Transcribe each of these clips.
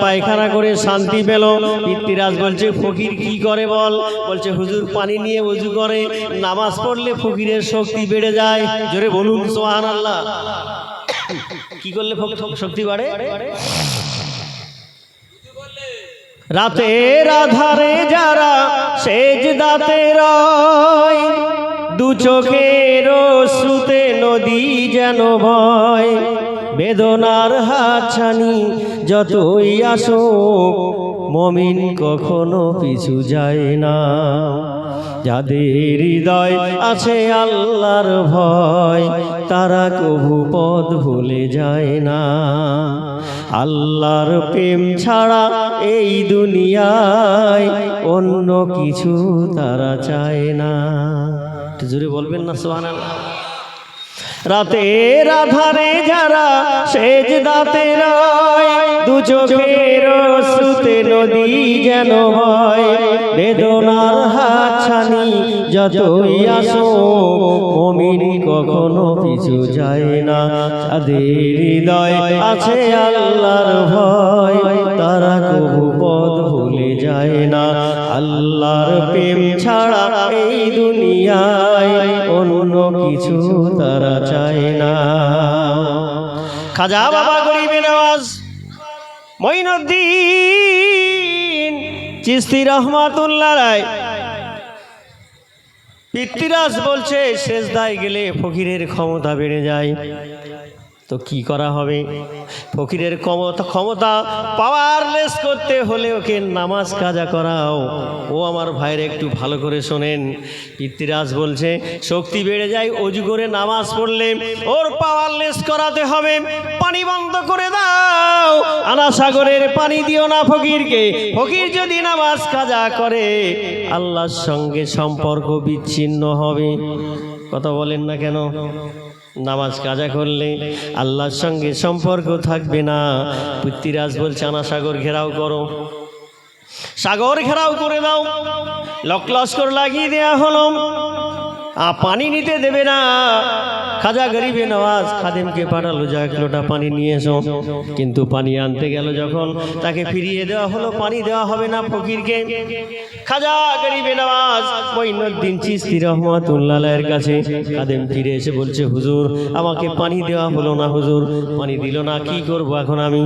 পায়খানা করে শান্তি পেল। পিতৃরাজ বলছে, ফকির কি করে বল? বলছে, হুজুর পানি নিয়ে উজু করে। নামাজ পড়লে ফকিরের শক্তি বেড়ে যায়। জোরে বলুন সোহান আল্লাহ কি করলে শক্তি বাড়ে? রাতের আধারে যারা সেজ দাতে রয়, দু চোখের শ্রুতে নদী যেন ভয় বেদনার হাতছানি যতই আসো মমিন কখনো পিছু যায় না। যাদের হৃদয় আছে আল্লাহর ভয়, তারা কভু পদ ভুলে যায় না। আল্লাহর প্রেম ছাড়া এই দুনিয়ায় অন্য কিছু তারা চায় না। জোরে বলবেন না সোহান রাতের আধারে যারা সেজ দাতে দু চোখের নদী যেন হয়। বেদনার হাত ছানি যতই আসো, মমিন কখনো পিছু যায় না। তাদের হৃদয় আছে আল্লাহর ভয়, তারা কবু পদ ভুলে যায় না। আল্লাহর প্রেম ছাড়া এই দুনিয়ায় অন্য কিছু তারা চায় না। খাজা বাবা গরিবে নওয়াজ মঈনুদ্দিন চিস্তি রহমাতুল্লাহ রায়, পিতৃরাজ বলছে, শেষদায় গেলে ফকিরের ক্ষমতা বেড়ে যায়। তো কি করা হবে? ফকিরের ক্ষমতা ক্ষমতা পাওয়ারলেস করতে হলে ওকে নামাজ কাজা করাও। ও আমার ভাইয়ের একটু ভালো করে শোনেন। পিতৃরাজ বলছে, শক্তি বেড়ে যায়, অজু করে নামাজ পড়লে ওর পাওয়ারলেস করাতে হবে। পানি বন্ধ করে দাও। আনা সাগরের পানি দিও না ফকিরকে। ফকির যদি নামাজ কাজা করে, আল্লাহর সঙ্গে সম্পর্ক বিচ্ছিন্ন হবে। কথা বলেন না কেন? নামাজ কাজা করলে আল্লাহর সঙ্গে সম্পর্ক থাকবে না। পৃথ্বীরাজ বলছে, আনা সাগর ঘেরাও করো। সাগর ঘেরাও করে দাও। লক লস্কর লাগিয়ে দেয়া হলো। পানি নিতে দেবে না। খাজা গরিবে নওয়াজ খাদেমকে পাঠালো যা এক লোটা পানি নিয়ে এসো। কিন্তু পানি আনতে গেল যখন, তাকে ফিরিয়ে দেওয়া হলো, পানি দেওয়া হবে না ফকিরকে। খাজা গরিবে নওয়াজ মঈনুদ্দিন চিস্তি রহমাতুল্লাহের কাছে খাদেম ফিরে এসে বলছে, হুজুর, আমাকে পানি দেওয়া হলো না হুজুর। পানি দিল না, কি করব এখন আমি?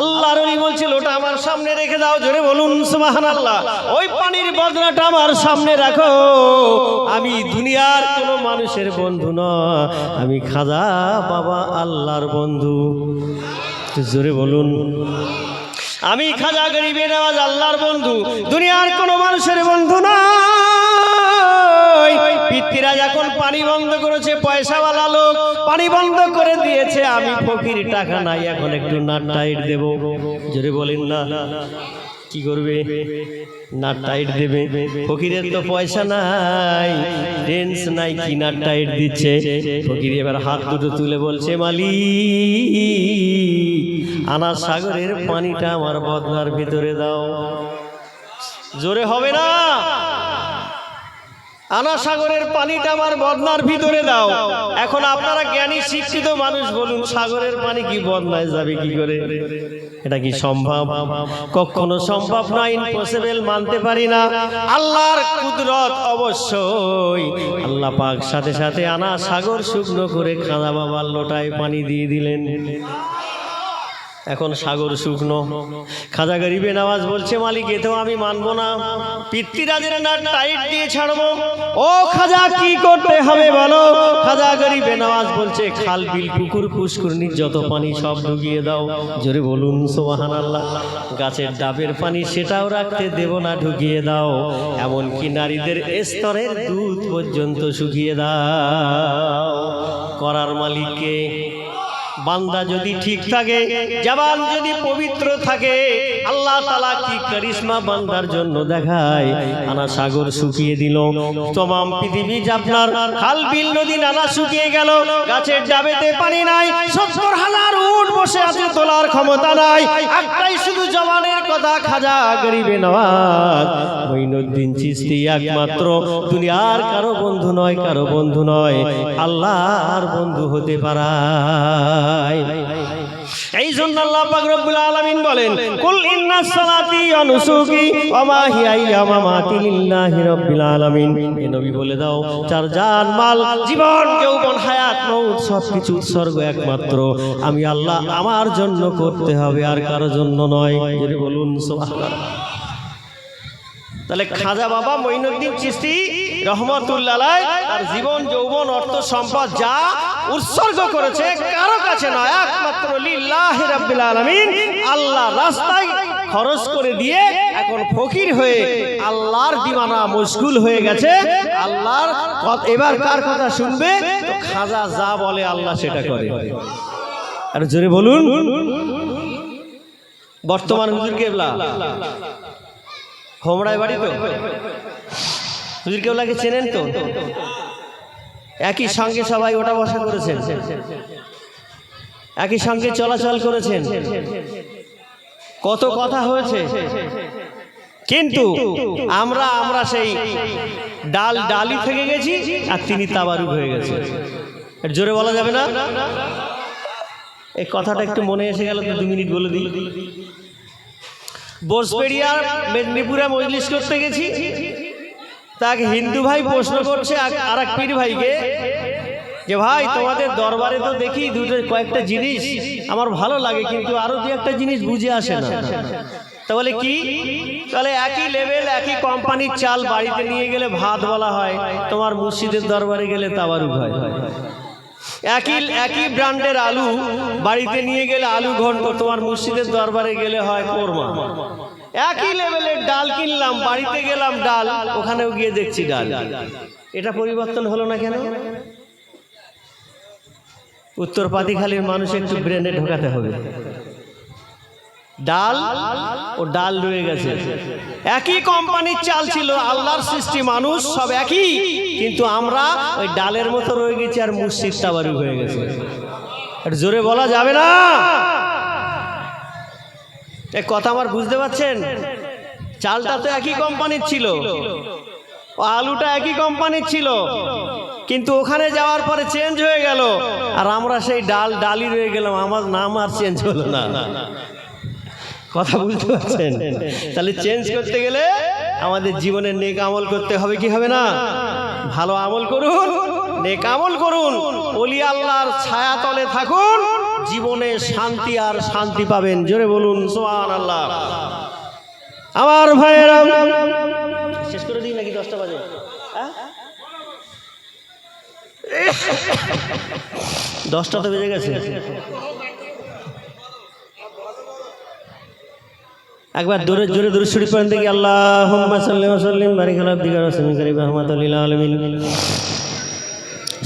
আল্লাহর ওলি বলছে, লোটা আমার সামনে রেখে দাও, জোরে বলুন, সুবহানাল্লাহ। ওই পানির বদনাটা আমার সামনে রাখো। আমি দুনিয়ার কোনো মানুষের বন্ধু নয় আমি খাজা বাবা আল্লাহর বন্ধু। জোরে বলুন। আমি খাজা গরিবে নেওয়াজ আল্লাহর বন্ধু। দুনিয়ার কোনো মানুষের বন্ধু নয়। পিতৃরাজ এখন পানি বন্ধ করেছে, পয়সাওয়ালা লোক পানি বন্ধ করে দিয়েছে, আমি ফকির টাকা নাই, এখন একটু নাট টাইট দেব। জোরে বলেন না। কি করবে? না টাইট দেবে। ফকিরের তো পয়সা নাই টেন্স নাই, কি না টাইট দিচ্ছে? ফকির এবার হাত দুটো তুলে বলছে মালি আনা সাগরের পানিটা আমার বদনার ভিতরে দাও। জোরে হবে না? আনা সাগরের পানিটা আমার বদনার ভিতরে দাও। এখন আপনারা জ্ঞানী, শিক্ষিত মানুষ বলুন, সাগরের পানি কি বদনায় যাবে কি করে? এটা কি সম্ভব? কখনো সম্ভব না ইম্পসিবল মানতে পারি না। আল্লাহর কুদরত অবশ্যই। আল্লাহ পাক সাথে সাথে আনা সাগর শুকনো করে খাদা বাবার লোটায় পানি দিয়ে দিলেন। এখন সাগর শুকনো। খাজা গরিবে নামাজ বলছে, মালিক, এতেও আমি মানব না। পিতৃরাজের না টাইট দিয়ে ছাড়বো। ও খাজা, কি করতে হবে বলো? খাজা গরিবে নামাজ বলছে, খাল, বিল, পুকুর পুষ্করণির যত পানি সব ঢুকিয়ে দাও। জোরে বলুন সোবাহান আল্লাহ গাছের ডাবের পানি সেটাও রাখতে দেব না, ঢুকিয়ে দাও। এমনকি নারীদের স্তরের দুধ পর্যন্ত শুকিয়ে দাও। করার মালিককে বান্দা যদি ঠিক থাকে জবান যদি পবিত্র থাকে আল্লাহ তালা কি কারিশমা বান্দার জন্য দেখায়? আনা সাগর শুকিয়ে দিল। তমাম পৃথিবী আপনার খাল, বিল, নদী, নালা শুকিয়ে গেল। গাছের ডাবেতে পানি নাই। সত্তর হাজার উঠ বসে আছে, তোলার ক্ষমতা নাই। একটাই শুধু জবানের কথা, খাজা গরিবে নওয়াজ। মঈনুদ্দিন চিস্তি একমাত্র দুনিয়ার কারও বন্ধু নয়, কারও বন্ধু নয়। আল্লাহর বন্ধু হতে পারায়। এই জন্য আল্লাহ পাক রব্বুল আলামিন বলেন, কুল ইন্না সালাতি ওয়া নুসুকি ওয়া মামাতি লিল্লাহি রাব্বিল আলামিন। এ নবী বলে দাও চার জান, মাল, জীবন, যৌবন, হায়াত মৌত সবকিছু উৎসর্গ একমাত্র। আমি আল্লাহ, আমার জন্য করতে হবে, আর কারও জন্য নয়। বলুন, সুবহানাল্লাহ। তাহলে খাজা বাবা মঈনুদ্দিন চিস্তি রহমতুল্লাহ আর জীবন, যৌবন, অর্থ, সম্পদ যা উৎসর্গ করেছে, কারও কাছে নয়, একমাত্র লিল্লাহি রাব্বিল আল্লাহ রাস্তায় খরচ করে দিয়ে এখন ফকির হয়ে আল্লাহর দিমানা মুশকুল হয়ে গেছে। আল্লাহর এবার কার কথা শুনবে? খাজা যা বলে আল্লাহ সেটা করে। আর জোরে বলুন। বর্তমান হুজুর কেবলা? হোমড়ায় বাড়ি তো? হুজুর কেবলাকে চেনেন তো? একই সঙ্গে সবাই ওটা বসা করেছেন। একই সঙ্গে চলাচল করেছেন। কত কথা হয়েছে। কিন্তু আমরা আমরা সেই ডাল ডালি থেকে গেছি আর তিনি তাবারুক হয়ে গেছে। জোরে বলা যাবে না? এই কথাটা একটু মনে এসে গেল দু মিনিট বলে দিই। বোসবেড়িয়ার মেদিনীপুরে মজলিস করতে গেছি। তাকে হিন্দু ভাই প্রশ্ন করছে আর এক পীর ভাইকে যে ভাই তোমাদের দরবারে তো দেখি দুটো কয়েকটা জিনিস। আমার ভালো লাগে কিন্তু আরও দু একটা জিনিস বুঝে আসে না। তাহলে কি? তাহলে একই লেভেল একই কোম্পানির চাল বাড়িতে নিয়ে গেলে ভাত বলা হয় তোমার মুর্শিদের দরবারে গেলে তাবারুক হয়। একই একই ব্র্যান্ডের আলু বাড়িতে নিয়ে গেলে আলু ঘন্ট তোমার মুর্শিদের দরবারে গেলে হয় কোরমা। একই লেভেলের ডাল কিনলাম বাড়িতে গেলাম ডাল ওখানেও গিয়ে দেখছি ডাল। এটা পরিবর্তন হলো না কেন? উত্তর পাতিখালীর মানুষ একটু ব্রেনে ঢোকাতে হবে। ডাল ও ডাল রয়ে গেছে। একই কোম্পানির চাল ছিল আল্লাহর সৃষ্টি মানুষ সব একই। কিন্তু আমরা ওই ডালের মতো রয়ে গেছি আর মুর্শিদ তাবারু হয়ে গেছে। আর জোরে বলা যাবে না। এ কথা আমার বুঝতে পারছেন? চালটা তো একই কোম্পানির ছিল। আলুটা একই কোম্পানির ছিল। কিন্তু ওখানে যাওয়ার পরে চেঞ্জ হয়ে গেল। আর আমরা সেই ডাল ডালি রয়ে গেলাম। আমার নাম আর চেঞ্জ হলো না। কথা বুঝতে পারছেন? তাহলে চেঞ্জ করতে গেলে আমাদের জীবনে নেক আমল করতে হবে, কি হবে না? ভালো আমল করুন, নেক আমল করুন। অলি আল্লাহর ছায়া তলে থাকুন। জীবনে শান্তি আর শান্তি পাবেন। জোরে বলুন সোহান আল্লাহ আমার ভাইয়েরা, শেষ করে দিই নাকি দশটা বাজে? হ্যাঁ? দশটা তো বেজে গেছে। একবার দূরে, জোরে দূরে শরীফ করেন দেখি আল্লাহ সাল্লাম, বারিক আলা আব্দিকা রাসূলিকা কারীম রহমাতুল্লিল আলামিন।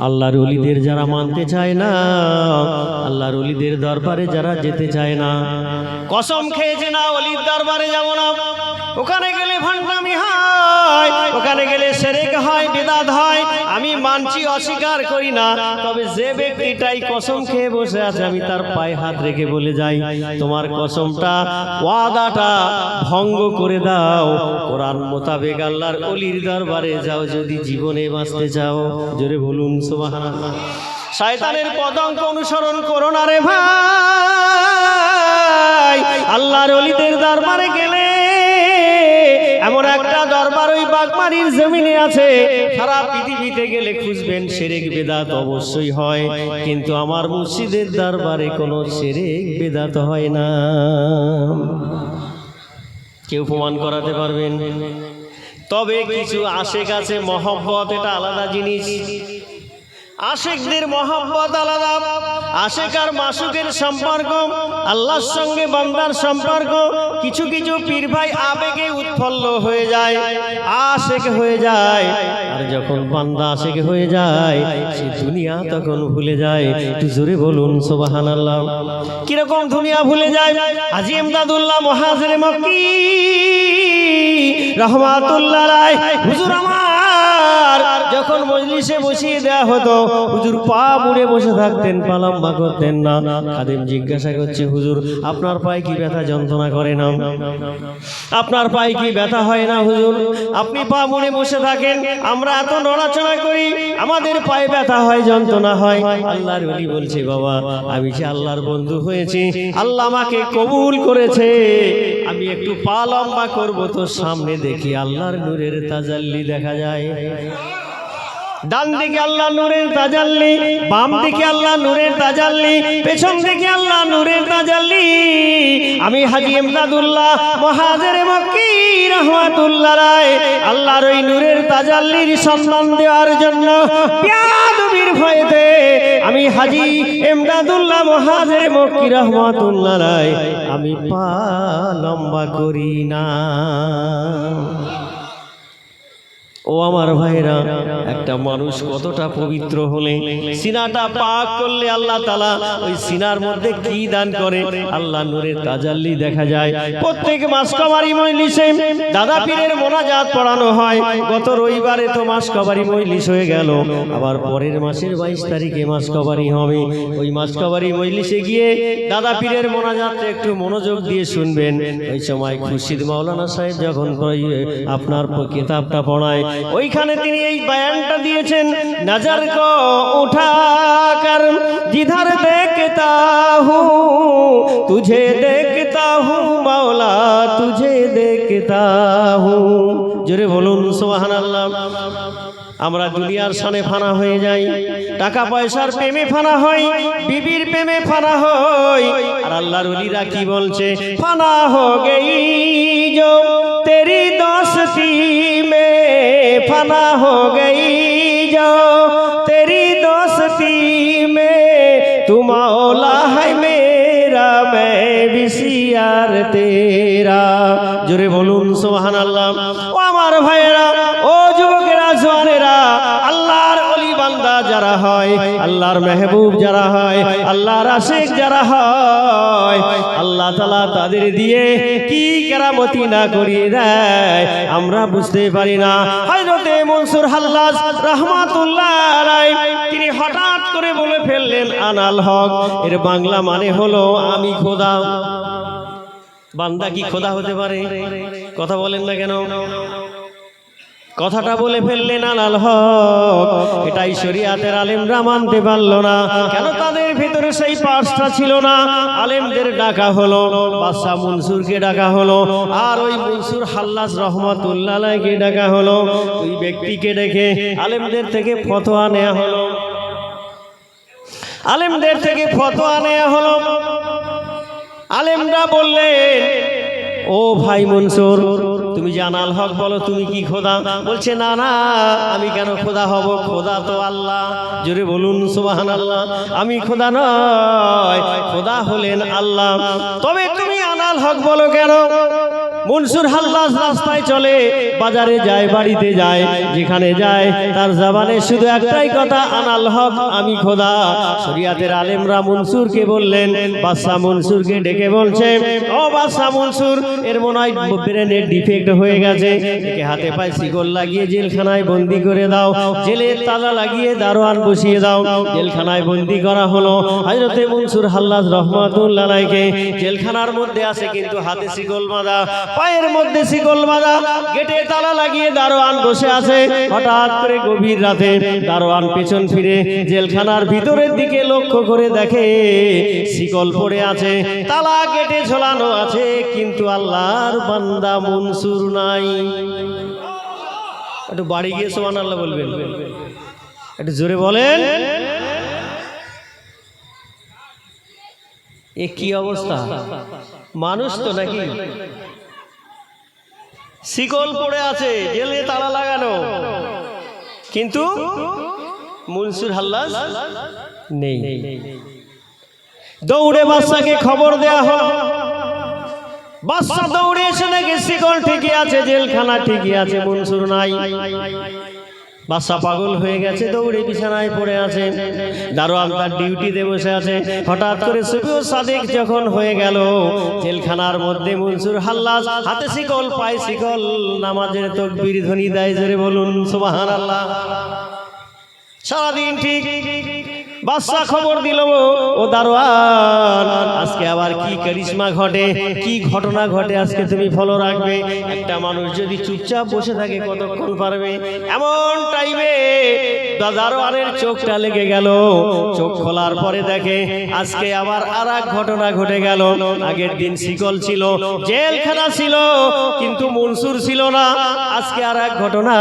আল্লাহর অলিদের যারা মানতে চায় না আল্লাহর অলিদের দরবারে যারা যেতে চায় না। কসম খেয়েছে না অলির দরবারে যাব না। ওখানে গেলে ভান্ডামি হয়, ওখানে গেলে সেরেক হয়, বেদাত হয়, আমি মানছি, অস্বীকার করি না। তবে যে ব্যক্তিটাই কসম খেয়ে বসে আছে, আমি তার পায়ে হাত রেখে বলে যাই, তোমার কসমটা, ওয়াদাটা ভঙ্গ করে দাও। কোরআন মোতাবেক আল্লাহর অলির দরবারে যাও, যদি জীবনে বাঁচতে চাও। জোরে বলুন, সুবহানাল্লাহ। শয়তানের পদঙ্ক অনুসরণ করো না রে ভাই। আল্লাহর অলিদের দরবারে গেলে এমন একটা দরবার ওই বাগমারির জমিনে আছে। সারা পৃথিবীতে গেলে খুঁজবেন সেরেক বেদাত অবশ্যই হয়। কিন্তু আমার মুর্শিদের দরবারে কোনো সেরেক বেদাত হয় না। কেউ প্রমাণ করাতে পারবেন? তবে কিছু আশেক আছে, মহব্বত, এটা আলাদা জিনিস। আশেকদের মহাব্বত আলাদা আশেক আর মাসুকের সম্পর্ক, আল্লাহর সঙ্গে বান্দার সম্পর্ক, কিছু কিছু পীর ভাই আবেগে উৎফল্ল হয়ে যায়, আশেক হয়ে যায়, আর যখন বান্দা আশেক হয়ে যায়, সে দুনিয়া তখন ভুলে যায়, একটু জোরে বলুন সোবাহান আল্লাহ কীরকম দুনিয়া ভুলে যায়? আজি এমদাদুল্লাহ মহাজের মক্কি, রহমাতুল্লাহ হুজুর আমার যখন মজলিসে বসিয়ে দেয়া হতো, হুজুর পা মুড়ে বসে থাকতেন, পা লম্বা করতেন না। খাদেম জিজ্ঞাসা করছে, হুজুর, আপনার পায়ে কি ব্যথা যন্ত্রণা করে না? আপনার পায়ে কি ব্যথা হয় না, হুজুর? আপনি পা মুড়ে বসে থাকেন, আমরা এত নড়াচড়া করি, আমাদের পায়ে ব্যথা হয়, যন্ত্রণা হয়। আল্লাহর ওলি বলছে, বাবা, আমি যে আল্লাহর বন্ধু হয়েছি, আল্লাহ আমাকে কবুল করেছে। আমি একটু পা লম্বা করব তো সামনে দেখি আল্লাহর নূরের তাজাল্লি দেখা যায়। ডান দিকে আল্লাহ নূরের তাজাল্লি, বাম দিকে আল্লাহ নূরের তাজাল্লি, পেছন দিকে আল্লাহ নূরের তাজাল্লি। আমি হাজি এমদাদুল্লাহ মহাজের মক্কি, রহমাতুল্লাহ রায়, আল্লাহর ওই নূরের তাজাল্লির সম্মান দেওয়ার জন্য পিয়াদবির ভয়েতে আমি হাজি এমদাদুল্লাহ মহাজের মক্কি, রহমাতুল্লাহ রায়, আমি পা লম্বা করি না। ও আমার ভাইরা, একটা মানুষ কতটা পবিত্র হলে সিনাটা পাক করলে আল্লাহ তালা ওই সিনার মধ্যে কি দান করে? আল্লাহ নূরের তাজাল্লি দেখা যায়। প্রত্যেক মাস কবারি মজলিসে দাদা পীরের মোনাজাত পড়ানো হয়। গত রবিবারে তো মাস কবারি মজলিস হয়ে গেল। আবার পরের মাসের বাইশ তারিখে মাস কবারি হবে। ওই মাস কবারি মজলিসে গিয়ে দাদা পীরের মোনাজাতটা একটু মনোযোগ দিয়ে শুনবেন। ওই সময় খুশিদ মাওলানা সাহেব যখন আপনার কিতাবটা পড়ায় ওইখানে তিনি এই বায়ানটা দিয়েছেন নাজার ক উঠা কর জিধার দেখতা হু তুঝে দেখতা হু মাওলা তুঝে দেখতা হু। জোরে বলুন সুবহানাল্লাহ। আমরা দুনিয়ার সানে ফানা হয়ে যাই টাকা পয়সার প্রেমে ফানা হই বিবির প্রেমে ফানা হই। আর আল্লাহর ওলিরা কি বলছে? ফানা হো গেই জো তেরি দশটি फना हो गई जो तेरी दोस्ती में तू मौला है मेरा मैं বিসিয়ার তেরা জোরে বলুন সোহান আল্লাহ ও আমার ভাইয়েরা ও যুবকেরা জোয়ানেরা আল্লাহর অলি বান্দা যারা হয় আল্লাহর মেহবুব যারা হয় আল্লাহর আশেক, যারা হয়, আল্লাহ তালা তাদের দিয়ে কি কেরামতি না করিয়ে দেয়, আমরা বুঝতে পারি না। হজরতে মনসুর হাল্লাস রহমাতুল্লাহ তিনি হঠাৎ করে বলে ফেললেন, আনাল হক, এর বাংলা মানে হলো আমি খোদা। বান্দা কি খোদা হতে পারে? কথা বলেন না কেন? কথাটা বলে ফেললেন আনাল হক এটাই শরিয়াতের আলেমরা মানতে পারল না। কেন তাদের ভিতরে সেই পার্সটা ছিল না? আলেমদের ডাকা হলো, বাদশাহ মনসুরকে ডাকা হলো, আর ওই মনসুর হাল্লাস রহমতুল্লাহকে ডাকা হলো। ওই ব্যক্তিকে ডেকে আলেমদের থেকে ফতোয়া নেওয়া হলো। আলেমদের থেকে ফতোয়া নেওয়া হলো। আলেমরা বললেন, ও ভাই মনসুর তুমি জানাল হক বলো, তুমি কি খোদা? বলছে, না না, আমি কেন খোদা হব? খোদা তো আল্লাহ। জোরে বলুন সুবাহান আল্লাহ আমি খোদা নয়, খোদা হলেন আল্লাহ। তবে তুমি আনাল হক বলো কেন? মনসুর হাল্লাস রাস্তায় চলে, বাজারে যায়, বাড়িতে যায়, যেখানে যায়, তার জবানে শুধু একটাই কথা, আনাল হক, আমি খোদা। শরিয়াতের আলেমরা মনসুরকে বললেন বাদশাহ মনসুরকে ডেকে বলছে, ও বাদশাহ মনসুর, এর মনে হয় ব্রেনের ডিফেক্ট হয়ে গেছে। একে হাতে পায়ে শিকল লাগিয়ে জেলখানায় বন্দি করে দাও। জেলের তালা লাগিয়ে দারোয়ান বসিয়ে দাও। জেলখানায় বন্দি করা হলো হজরতে মনসুর হাল্লাস রহমাতুল্লাহকে জেলখানার মধ্যে আছে কিন্তু হাতে শিকল বাঁধা। পায়ের মধ্যে শিকল বাঁধা গেটে তালা লাগিয়ে দারোয়ান বসে আছে। হঠাৎ করে গভীর রাতে দারোয়ান পেছন ফিরে জেলখানার ভিতরের দিকে লক্ষ্য করে দেখে শিকল পড়ে আছে। তালা গেটে ঝোলানো আছে কিন্তু আল্লাহর বান্দা মনসুর নাই। একটু বাড়ি গিয়ে সোমান আল্লাহ বলবেন। একটু জোরে বলেন। এ কি অবস্থা? মানুষ তো নাকি? শিকল পড়ে আছে, জেলে তালা লাগানো। কিন্তু মুনসুর হাল্লাস নেই। দৌড়ে বাচ্চাকে খবর দেয়া হলো। বাচ্চা দৌড়ে এসে নাকি শিকল ঠিকই আছে, জেলখানা ঠিকই আছে, মনসুর নাই। বাচ্চা পাগল হয়ে গেছে, দৌড়ে বিছানায় পড়ে আছে। দারোয়ান তার ডিউটিতে বসে আছে। হঠাৎ করে সুবিও সাদেক যখন হয়ে গেল, জেলখানার মধ্যে মনসুর হাল্লাস হাতে শিকল, পায়ে শিকল, নামাজের তকবীর ধ্বনি দেয়, জোরে বলুন সুবাহান আল্লাহ সারাদিন ঠিক? বাচ্চা খবর দিল, ও দারোয়ান, আজকে আবার কি কারিশমা ঘটে? কি ঘটনা ঘটে আজকে তুমি ফলো রাখবে? একটা মানুষ যদি চুপচাপ বসে থাকে কতক্ষণ পারবে? এমন টাইমে দারোয়ানের চোখটা লেগে গেল। চোখ খোলার পরে দেখে আজকে আবার আর ঘটনা ঘটে গেল। আগের দিন শিকল ছিল, জেলখানা ছিল, কিন্তু মনসুর ছিল না। আজকে আর এক ঘটনা,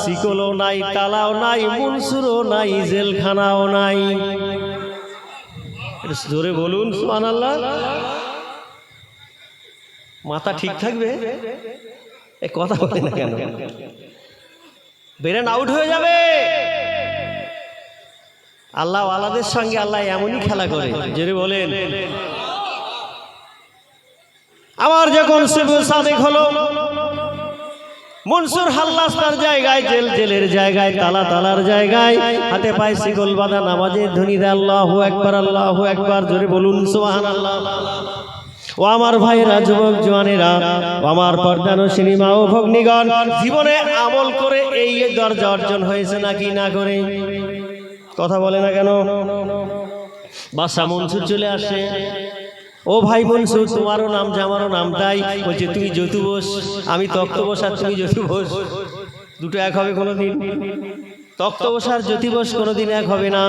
শিকলও নাই, তালাও নাই, মনসুরও নাই, জেলখানাও নাই। জোরে বলুন সুমান আল্লাহ মাথা ঠিক থাকবে? এ কথা বলে না কেন? ব্রেন আউট হয়ে যাবে। আল্লাহ আলাদের সঙ্গে আল্লাহ এমনই খেলা করে। যদি বলেন। আমার যখন সাদেক হলো মনসুর হাল্লাস তার জায়গায়, জেল জেলের জায়গায়, তালা তালার জায়গায়, হাতে পায় শিকল বাঁধা নামাজের ধ্বনি দেয় আল্লাহু একবার আল্লাহু একবার জোরে বলুন আল্লাহ ও আমার ভাইরা যুবক জওয়ানেরা, ও আমার পর্দানো সিনেমা ও ভগ্নিগণ, জীবনে আমল করে এই দরজা অর্জন হয়েছে নাকি না করে? কথা বলে না কেন? বাসা মনসুর চলে আসে। ও ভাই বোন তোমারও নাম যে আমারও নাম, তাই বলছে, তুমি যতু বোস আমি তক্ত বস আর তুমি যতু বোস দুটো এক হবে কোনোদিন। তক্ত বসার জ্যোতি বোস কোনোদিন এক হবে না।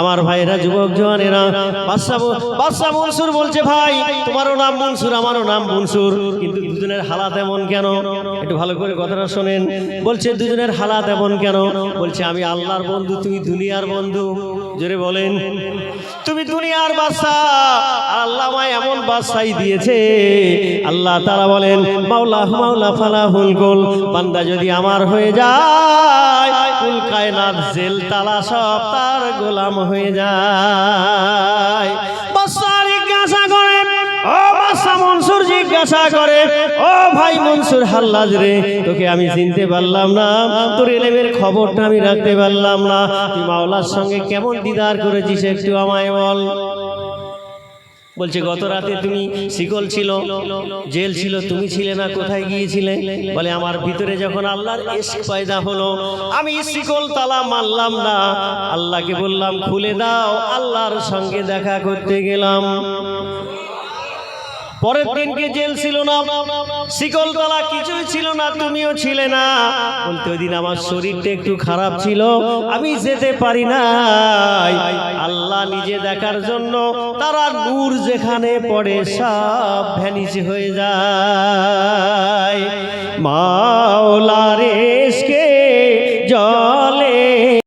আমার ভাইরা যুবক জওয়ানেরা বাদশা বাদশা মনসুর বলছে, ভাই, তোমারও নাম মনসুর, আমারও নাম মনসুর। কিন্তু দুজনের হালাত এমন কেন? একটু ভালো করে কথাটা শোনেন। বলছে, দুজনের হালাত এমন কেন? বলছে, আমি আল্লাহর বন্ধু, তুমি দুনিয়ার বন্ধু। জোরে বলেন, তুমি দুনিয়ার বাদশা আল্লাহ আমায় এমন বাদশাই দিয়েছে। আল্লাহ তারা বলেন, মাওলা মাওলা ফালাহুল গোল বান্দা যদি আমার হয়ে যায় কুল কায়নাত, জেল, তালা সব তার গোলাম হয়ে যায়। জিজ্ঞাসা করে, ও বাদশা মনসুর জিজ্ঞাসা করে, ও ভাই মনসুর হাল্লাজ রে, তোকে আমি চিনতে পারলাম না, তোর এলেমের খবরটা আমি রাখতে পারলাম না, তুই মাওলার সঙ্গে কেমন দিদার করেছিস একটু আমায় বল। বলছে গত রাতে তুমি শিকল ছিল জেল ছিল তুমি ছিলে না কোথায় গিয়েছিলে? বলে আমার ভিতরে যখন আল্লাহর ইশক পয়দা হলো আমি শিকল তালা মানলাম না। আল্লাহকে বললাম খুলে দাও আল্লাহর সঙ্গে দেখা করতে গেলাম। পরের দিনকে জেল ছিল না। শিকল তালা কিছুই ছিল না, তুমিও ছিলে না। বলতে ওই দিন আমার শরীরটা একটু খারাপ ছিল, আমি যেতে পারি না আল্লাহ নিজে দেখার জন্য তারা নূর যেখানে পড়ে সব ভ্যানিশ হয়ে যায়। মাওলার এসকে জয়